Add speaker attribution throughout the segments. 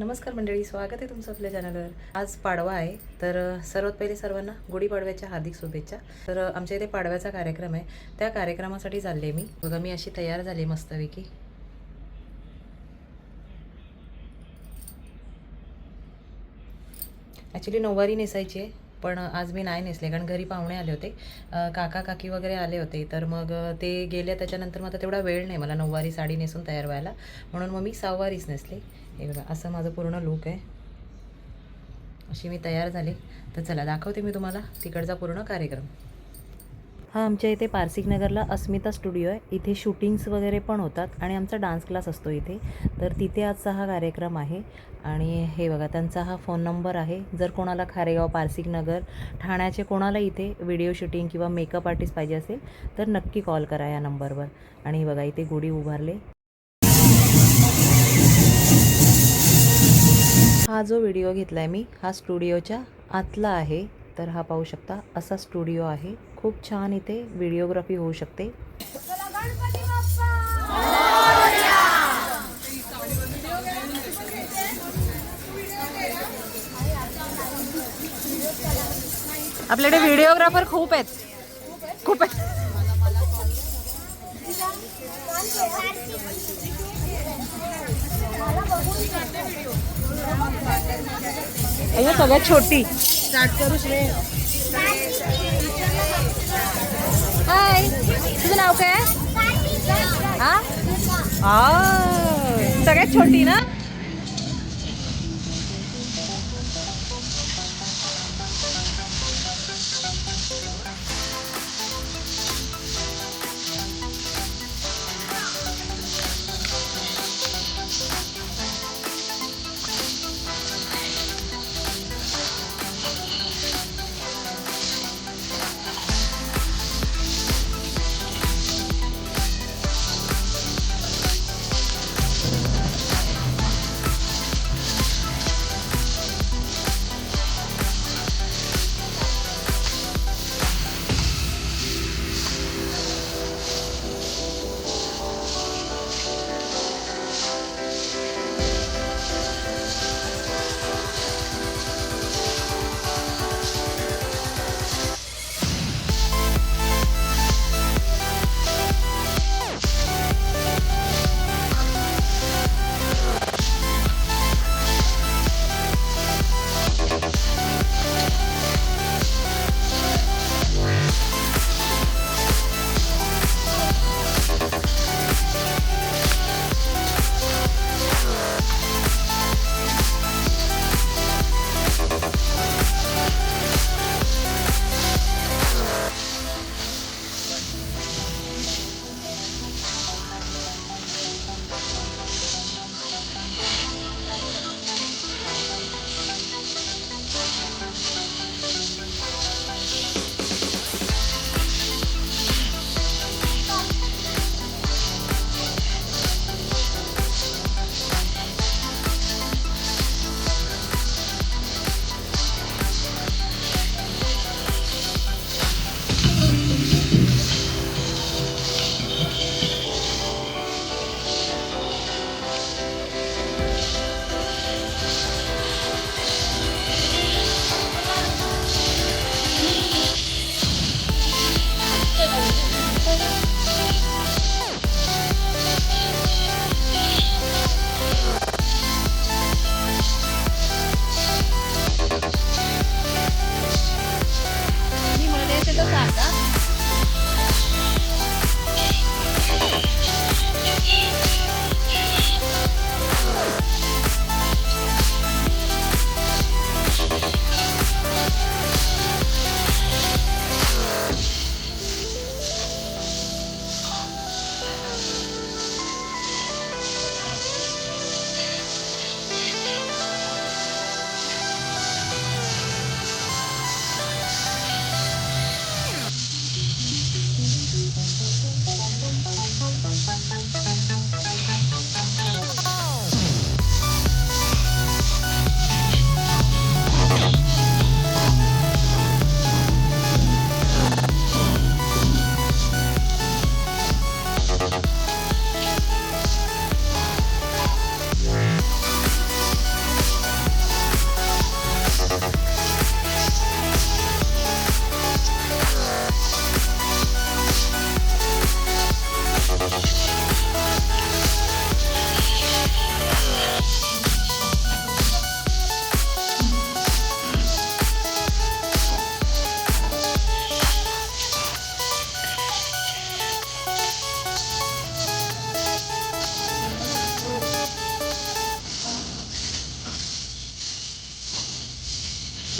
Speaker 1: नमस्कार मंडळी स्वागत आहे तुमचं आपल्या चॅनलवर. आज पाडवा आहे तर सर्वात पहिले सर्वांना गुढीपाडव्याच्या हार्दिक शुभेच्छा. तर आमच्या इथे पाडव्याचा कार्यक्रम आहे. त्या कार्यक्रमासाठी चालले मी. बघा मी अशी तयार झाली मस्तपैकी. ॲक्च्युली नऊवारी नेसायची आहे पण आज मी नाही नेसले कारण घरी पाहुणे आले होते. काका काकी वगैरे आले होते तर मग ते गेले त्याच्यानंतर मग आता तेवढा वेळ नाही मला नऊवारी साडी नेसून तयार व्हायला. म्हणून मग मी सहावारीच नेसले. हे बघा असं माझं पूर्ण लूक आहे. अशी मी तयार झाले. तर चला दाखवते मी तुम्हाला तिकडचा पूर्ण कार्यक्रम. हा आमच्या इथे पारसिक नगरला अस्मिता स्टुडिओ आहे. इथे शूटिंग्स वगैरे पण होतात आणि आमचा डान्स क्लास असतो इथे. तर तिथे आजचा हा कार्यक्रम आहे. आणि हे बघा त्यांचा हा फोन नंबर आहे. जर कोणाला खारेगाव पारसिक नगर ठाण्याचे कोणाला इथे व्हिडिओ शूटिंग किंवा मेकअप आर्टिस्ट पाहिजे असेल तर नक्की कॉल करा या नंबरवर आणि बघा इथे गुढी उभारले. हा जो व्हिडिओ घेतला आहे मी हा स्टुडिओच्या आतला आहे. तर हा पाहू शकता असा स्टुडिओ आहे. खूप छान इथे व्हिडिओग्राफी होऊ शकते. आपल्याकडे व्हिडिओग्राफर खूप आहेत. खूप आहेत. हे सगळ्यात छोटी. स्टार्ट करू श्रे हाय तुझं नाव काय? हा? आ, सगळ्यात छोटी ना?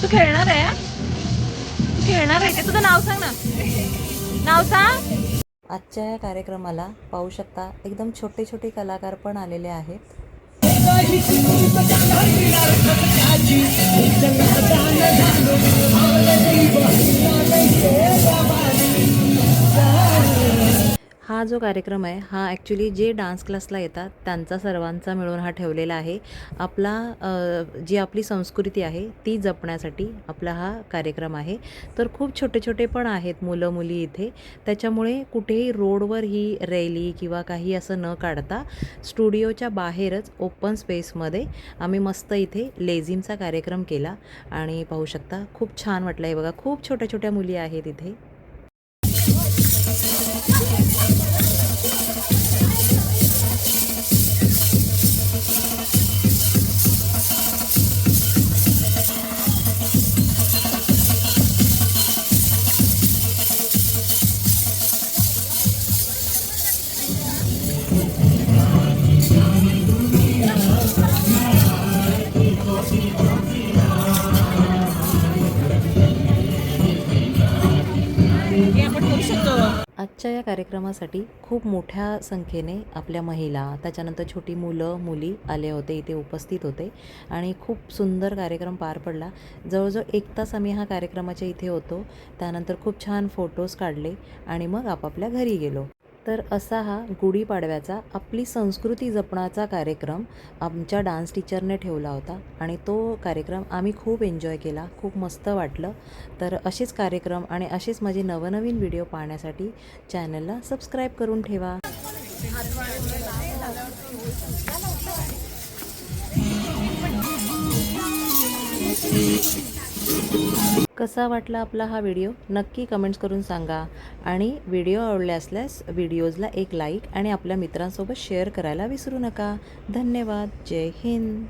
Speaker 1: तू खेळणार आहे तू खेळणार आहे तुझं नाव सांग ना. नाव सांग. आजच्या या कार्यक्रमाला पाहू शकता एकदम छोटे छोटे कलाकार पण आलेले आहेत. हा जो कार्यक्रम आहे हा ॲक्च्युली जे डान्स क्लासला येतात त्यांचा सर्वांचा मिळून हा ठेवलेला आहे. आपला जी आपली संस्कृती आहे ती जपण्यासाठी आपला हा कार्यक्रम आहे. तर खूप छोटे छोटे पण आहेत मुलं मुली इथे. त्याच्यामुळे कुठेही रोडवर ही रॅली किंवा काही असं न काढता स्टुडिओच्या बाहेरच ओपन स्पेसमध्ये आम्ही मस्त इथे लेझिमचा कार्यक्रम केला. आणि पाहू शकता खूप छान वाटलं आहे बघा. खूप छोट्या छोट्या मुली आहेत इथे. Thank you. आजच्या या कार्यक्रमासाठी खूप मोठ्या संख्येने आपल्या महिला त्याच्यानंतर छोटी मुलं मुली आले होते इथे उपस्थित होते आणि खूप सुंदर कार्यक्रम पार पडला. जवळजवळ एक तास आम्ही हा कार्यक्रमाच्या इथे होतो. त्यानंतर खूप छान फोटोज काढले आणि मग आपापल्या घरी गेलो. तर असा हा गुढीपाडव्याचा आपली संस्कृती जपण्याचा कार्यक्रम आमच्या डान्स टीचरने ठेवला होता. आणि तो कार्यक्रम आम्ही खूप एन्जॉय केला खूप मस्त वाटलं. तर असेच कार्यक्रम आणि असेच माझे नवनवीन व्हिडिओ पाहण्यासाठी चॅनलला सबस्क्राईब करून ठेवा. कसा वाटला आपला हा व्हिडिओ नक्की कमेंट्स करून सांगा. आणि व्हिडिओ आवडले असल्यास व्हिडिओजला एक लाईक आणि आपल्या मित्रांसोबत शेअर करायला विसरू नका. धन्यवाद. जय हिंद.